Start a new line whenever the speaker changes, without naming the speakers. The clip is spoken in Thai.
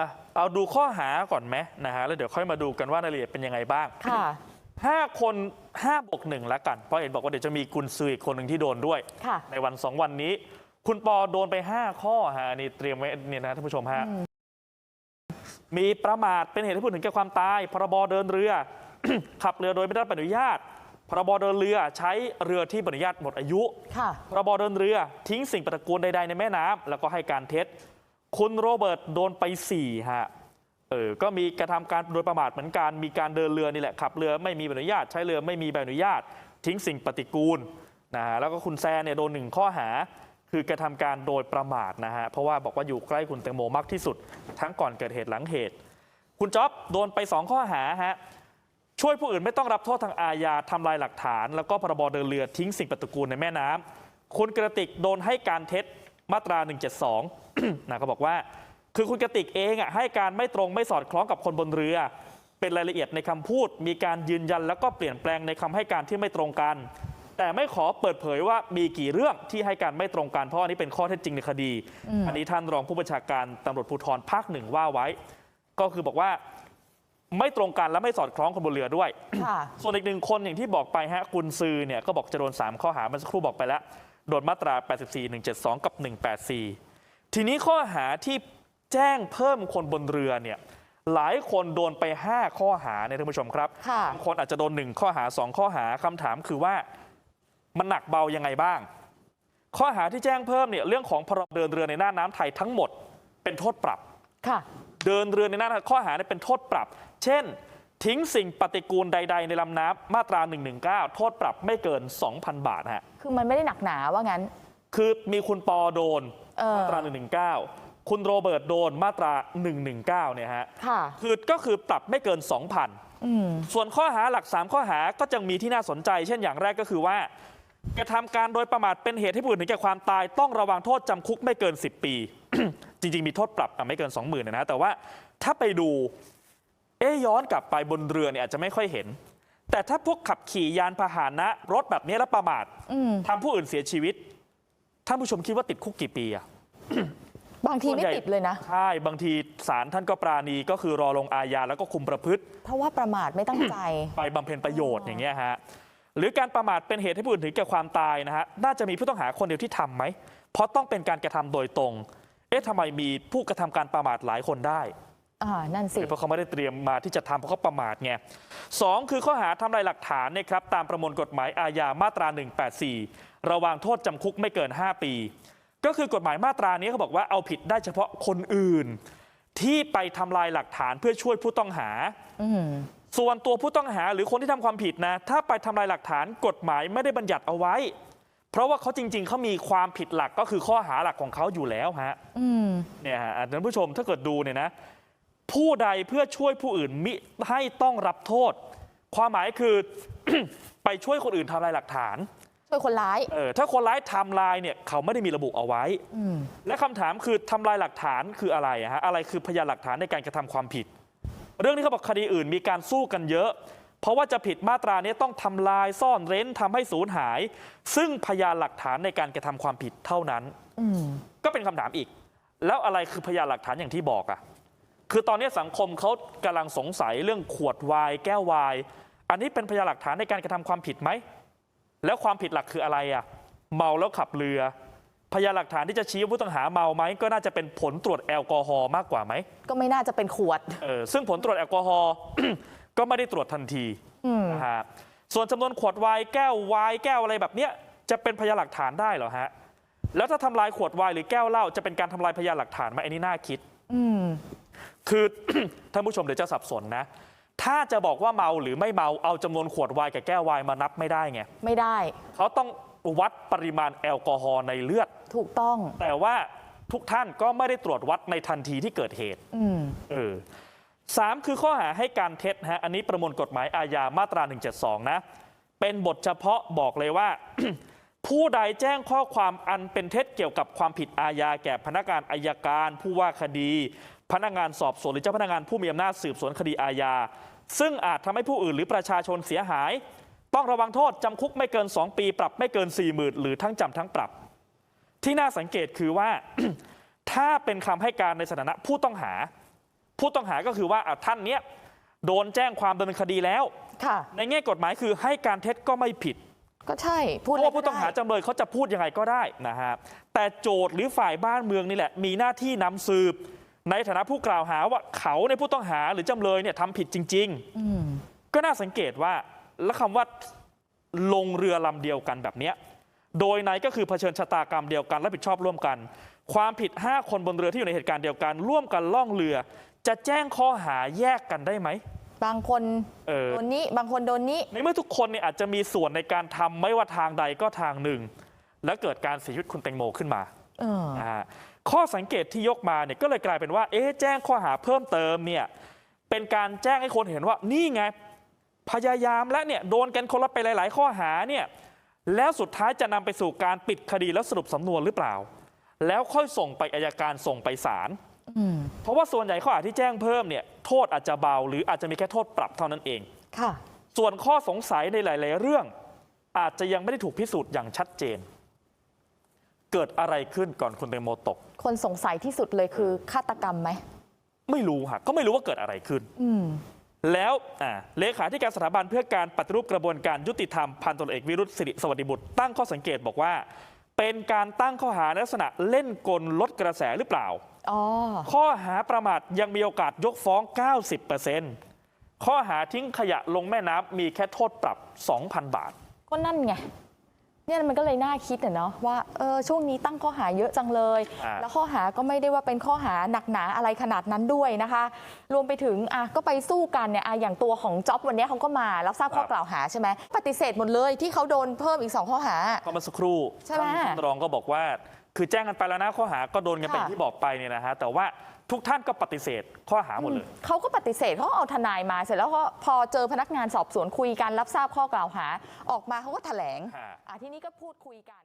อะเอาดูข้อหาก่อนไหมนะฮะแล้วเดี๋ยวค่อยมาดูกันว่ารายละเอียดเป็นยังไงบ้าง
ค่ะ
ห้าคนห้าบวกหนึ่งแล้วกัน เพราะเห็นบอกว่าเดี๋ยวจะมีกุญซืออีกคนหนึ่งที่โดนด้วย
ค่ะ
ในวันสองวันนี้ คุณปอโดนไป5ข้อฮะอันนี่เตรียมไว้เนี่ยนะท่านผู้ชมฮะมีประมาทเป็นเหตุให้ผู้อื่นถึงแก่ความตาย พรบเดินเรือ ขับเรือโดยไม่ได้รับอนุญาต พรบเดินเรือใช้เรือที่ใบอนุญาตหมดอายุ
ค่ะ
พรบเดินเรือทิ้งสิ่งปฏิกูลใดๆในแม่น้ำแล้วก็ให้การเท็จ คุณโรเบิร์ตโดนไป4ฮะเออก็มีกระทำการโดยประมาทเหมือนกัน มีการเดินเรือนี่แหละขับเรือไม่มีใบอนุญาต ใช้เรือไม่มีใบอนุญาต ทิ้งสิ่งปฏิกูลนะฮะแล้วก็คุณแซนเนี่ยโดนหนึ่งข้อหา คือกระทำการโดยประมาทนะฮะเพราะว่าบอกว่าอยู่ใกล้คุณแตงโมมากที่สุด ทั้งก่อนเกิดเหตุหลังเหตุ คุณจ๊อบโดนไป 2 ข้อหาฮะช่วยผู้อื่นไม่ต้องรับโทษทางอาญาทำลายหลักฐาน แล้วก็พรบเดินเรือทิ้งสิ่งปฏิกูลในแม่น้ำคุณกระติกโดนให้การเท็จ มาตรา 172นะก็บอกว่า คือคุณกระติกเองอะให้การไม่ตรงไม่สอดคล้องกับคนบนเรือ เป็นรายละเอียดในคำพูด มีการยืนยันแล้วก็เปลี่ยนแปลงในคำให้การที่ไม่ตรงกัน แต่ไม่ขอเปิดเผยว่ามีกี่เรื่องที่ให้การไม่ตรงกันเพราะอันนี้เป็นข้อเท็จจริงในคดี อันนี้ท่านรองผู้บัญชาการตำรวจภูธรภาคหนึ่งว่าไว้ ก็คือบอกว่าไม่ตรงกันและไม่สอดคล้องคนบนเรือด้วย
ค่ะ
ส่วนอีกหนึ่งคนอย่างที่บอกไปฮะกุนซือเนี่ยก็บอกจะโดน 3 ข้อหาเมื่อสักครู่บอกไปแล้ว โดนมาตรา 84 172 กับ 184 ทีนี้ข้อหาที่แจ้งเพิ่มคนบนเรือเนี่ยหลายคนโดนไป 5 ข้อหาเนี่ยท่านผู้ชมครับ
ค่ะ
บางคนอาจจะโดน 1 ข้อหา 2 ข้อหาคำถามคือว่ามันหนักเบายังไงบ้าง ข้อหาที่แจ้งเพิ่มเนี่ยเรื่องของพรบเดินเรือในหน้าน้ำไทยทั้งหมด เป็นโทษปรับ
ค่ะ
เดินเรือในหน้าข้อหาเนี่ยเป็นโทษปรับ เช่น ทิ้งสิ่งปฏิกูลใด ๆ ในลำน้ำมาตรา 119 โทษปรับไม่เกิน 2,000 บาทฮะ
คือมันไม่ได้หนักหนาว่างั้น
คือมีคุณปอโดน
เออ
มาตรา 119 คุณโรเบิร์ตโดนมาตรา 119 เนี่ยฮะ
ค่ะ
คือก็คือปรับไม่เกิน 2,000
อืม
ส่วนข้อหาหลัก 3 ข้อหาก็จะมีที่น่าสนใจ เช่นอย่างแรกก็คือว่ากระทำการโดยประมาทเป็นเหตุให้ผู้อื่นถึงแก่ความตายต้องระวังโทษจำคุกไม่เกิน 10 ปี จริง ๆ มีโทษปรับอะไม่เกิน 20,000นะนะแต่ว่าถ้าไปดู เอ๊ะย้อนกลับไปบนเรือเนี่ยอาจจะไม่ค่อยเห็น แต่ถ้าพวกขับขี่ยานพาหนะ รถแบบนี้แล้วประมาท
อืม
ทำผู้อื่นเสียชีวิต ท่านผู้ชมคิดว่าติดคุกกี่ปีอะ
บางทีไม่ติดเลยนะ
ใช่บางทีศาลท่านก็ปราณีก็คือรอลงอาญาแล้วก็คุมประพฤติ
เพราะว่าประมาทไม่ตั้งใจ
ไปบำเพ็ญประโยชน์อย่างเงี้ยฮะหรือการประมาทเป็นเหตุให้ผู้อื่นถึงแก่ความตายนะฮะน่าจะมีผู้ต้องหาคนเดียวที่ทำไหมเพราะต้องเป็นการกระทำโดยตรง เอ๊ะทำไมมีผู้กระทำการประมาทหลายคนได้
อ่านั่นสิ
เพราะเขาไม่ได้เตรียมมาที่จะทำเพราะเขาประมาทไงสองคือข้อหาทำลายหลักฐานเนยครับตามประมวลกฎหมายอาญามาตรา 184 ระวางโทษจำคุกไม่เกิน 5 ปี ก็คือกฎหมายมาตรานี้เขาบอกว่าเอาผิดได้เฉพาะคนอื่น ที่ไปทำลายหลักฐานเพื่อช่วยผู้ต้องหา
อืม
ส่วนตัวผู้ต้องหาหรือคนที่ทำความผิดนะ ถ้าไปทำลายหลักฐานกฎหมายไม่ได้บัญญัติเอาไว้ เพราะว่าเขาจริง ๆเขามีความผิดหลักก็คือข้อหาหลักของเขาอยู่แล้วฮะ
อืม
เนี่ยฮะท่านผู้ชมถ้าเกิดดูเนี่ยนะ ผู้ใดเพื่อช่วยผู้อื่นมิให้ต้องรับโทษ ความหมายคือ ไปช่วยคนอื่นทำลายหลักฐาน
ช่วยคนร้าย
เออถ้าคนร้ายทำลายเนี่ยเขาไม่ได้มีระบุเอาไว้
อืม
และคำถามคือทำลายหลักฐานคืออะไรอะฮะอะไรคือพยานหลักฐานในการกระทำความผิด เรื่องนี้เขาบอกคดีอื่นมีการสู้กันเยอะ เพราะว่าจะผิดมาตรานี้ต้องทำลายซ่อนเร้นทำให้สูญหาย ซึ่งพยานหลักฐานในการกระทำความผิดเท่านั้น
อืม
ก็เป็นคำถามอีก แล้วอะไรคือพยานหลักฐานอย่างที่บอกอะ คือตอนนี้สังคมเขากำลังสงสัยเรื่องขวดวายแก้ววาย อันนี้เป็นพยานหลักฐานในการกระทำความผิดไหม แล้วความผิดหลักคืออะไรอะเมาแล้วขับเรือ พยานหลักฐานที่จะชี้ว่าผู้ต้องหาเมาไหมก็น่าจะเป็นผลตรวจแอลกอฮอล์มากกว่าไหม
ก็ไม่น่าจะเป็นขวด
เออ ซึ่งผลตรวจแอลกอฮอล์ก็ไม่ได้ตรวจทันที
อืม
นะฮะ ส่วนจำนวนขวดไวน์แก้วไวน์แก้วอะไรแบบเนี้ยจะเป็นพยานหลักฐานได้เหรอฮะ แล้วถ้าทำลายขวดไวน์หรือแก้วเหล้าจะเป็นการทำลายพยานหลักฐานไหมอันนี้น่าคิด
อืม
คือท่านผู้ชมเดี๋ยวจะสับสนนะ ถ้าจะบอกว่าเมาหรือไม่เมาเอาจำนวนขวดไวน์กับแก้วไวน์มานับไม่ได้ไง
ไม่ได้
เขาต้องวัดปริมาณแอลกอฮอล์ในเลือด
ถูกต้อง แต่
แต่ว่าทุกท่านก็ไม่ได้ตรวจวัดในทันทีที่เกิดเหตุ
อืม
เออสามคือข้อหาให้การเท็จฮะอันนี้ประมวลกฎหมายอาญามาตรา 172 นะ เป็นบทเฉพาะบอกเลยว่า ผู้ใดแจ้งข้อความอันเป็นเท็จเกี่ยวกับความผิดอาญาแก่พนักงานอายการ ผู้ว่าคดี พนักงานสอบสวนหรือเจ้าพนักงานผู้มีอำนาจสืบสวนคดีอาญาซึ่งอาจทำให้ผู้อื่นหรือประชาชนเสียหาย ต้องระวังโทษจำคุกไม่เกิน 2 ปี ปรับไม่เกิน 4 0,000 หรือทั้งจำทั้งปรับ ที่น่าสังเกตคือว่า ถ้าเป็นคำให้การในสถานะผู้ต้องหา ผู้ต้องหาก็คือว่าอะท่านเนี้ยโดนแจ้งความดำเนินคดีแล้ว
ค่ะ
ในแง่กฎหมายคือให้การเท็จก็ไม่ผิด
ก็ใช่พูด
เพ
อะไร
ราะว่า
ก็
ผู้ต้องหา
ได้
จำเลยเขาจะพูดยังไงก็ได้นะฮะแต่โจทย์หรือฝ่ายบ้านเมืองนี่แหละ มีหน้าที่นำสืบ ในฐานะผู้กล่าวหาว่าเขาในยผู้ต้องหาหรือจำเลยเนี่ยทำผิดจริง
อืม
ๆก็น่าสังเกตว่าแล้วคำว่าลงเรือลำเดียวกันแบบเนี้ยโดยในก็คือเผชิญชะตากรรมเดียวกันและผิดชอบร่วมกัน ความผิด 5 คนบนเรือที่อยู่ในเหตุการณ์เดียวกัน ร่วมกันล่องเรือ จะแจ้งข้อหาแยกกันได้ไหม
บางคน
เออ
โดนนี้บางคนโดนนี้
ในเมื่อทุกคนเนี่ยอาจจะมีส่วนในการทำไม่ว่าทางใดก็ทางหนึ่ง และเกิดการเสียชีวิตคุณแตงโมขึ้นมา
เออ
นะฮะข้อสังเกตที่ยกมาเนี่ยก็เลยกลายเป็นว่าเอ๊ะแจ้งข้อหาเพิ่มเติมเนี่ยเป็นการแจ้งให้คนเห็นว่านี่ไงพยายามและเนี่ยโดนกันคนละไปหลาย ๆ ข้อหาเนี่ยแล้วสุดท้ายจะนำไปสู่การปิดคดีแล้วสรุปสำนวนหรือเปล่า แล้วค่อยส่งไปอายการส่งไปศาล
อืม
เพราะว่าส่วนใหญ่ข้อหาที่แจ้งเพิ่มเนี่ยโทษอาจจะเบา หรืออาจจะมีแค่โทษปรับเท่านั้นเอง
ค่ะ
ส่วนข้อสงสัยในหลาย ๆ เรื่อง อาจจะยังไม่ได้ถูกพิสูจน์อย่างชัดเจน เกิดอะไรขึ้นก่อนคุณแตงโมตก
คนสงสัยที่สุดเลยคือฆาตกรรมไหม
ไม่รู้ฮะก็ไม่รู้ว่าเกิดอะไรขึ้น
อืม
แล้วอ่าเลขาธิการสถาบันเพื่อการปฏิรูปกระบวนการยุติธรรมพันตำรวจเอกวิรุธสิริสวัสดิบุตรตั้งข้อสังเกตบอกว่า เป็นการตั้งข้อหาในลักษณะเล่นกลลดกระแสหรือเปล่า
อ๋อ
ข้อหาประมาทยังมีโอกาสยกฟ้อง 90%ข้อหาทิ้งขยะลงแม่น้ำมีแค่โทษปรับ 2,000 บาท
ก็นั่นไงเนี่ยมันก็เลยน่าคิดอะเนาะว่าเออช่วงนี้ตั้งข้อหาเยอะจังเลย
อ่า
แล้วข้อหาก็ไม่ได้ว่าเป็นข้อหาหนักหนาอะไรขนาดนั้นด้วยนะคะ รวมไปถึงอะก็ไปสู้กันเนี่ยอะอย่างตัวของจ็อบวันนี้เขาก็มารับทราบข้อกล่าวหาใช่ไหมปฏิเสธหมดเลยที่เขาโดนเพิ่มอีกสองข้อหา
ก็เมื่อสักครู่
ใช่ไหม
ท่านท่านรองก็บอกว่า คือแจ้งกันไปแล้วนะข้อหาก็โดนกันเป็น
ค่ะ
ที่บอกไปเนี่ยนะฮะแต่ว่าทุกท่านก็ปฏิเสธข้อหาหมดเลย
เขาก็ปฏิเสธเขาก็เอาทนายมาเสร็จแล้วก็พอเจอพนักงานสอบสวนคุยกันรับทราบข้อกล่าวหา ออกมาเขาก็แถลง
ฮะ
อะทีนี้ก็พูดคุยกัน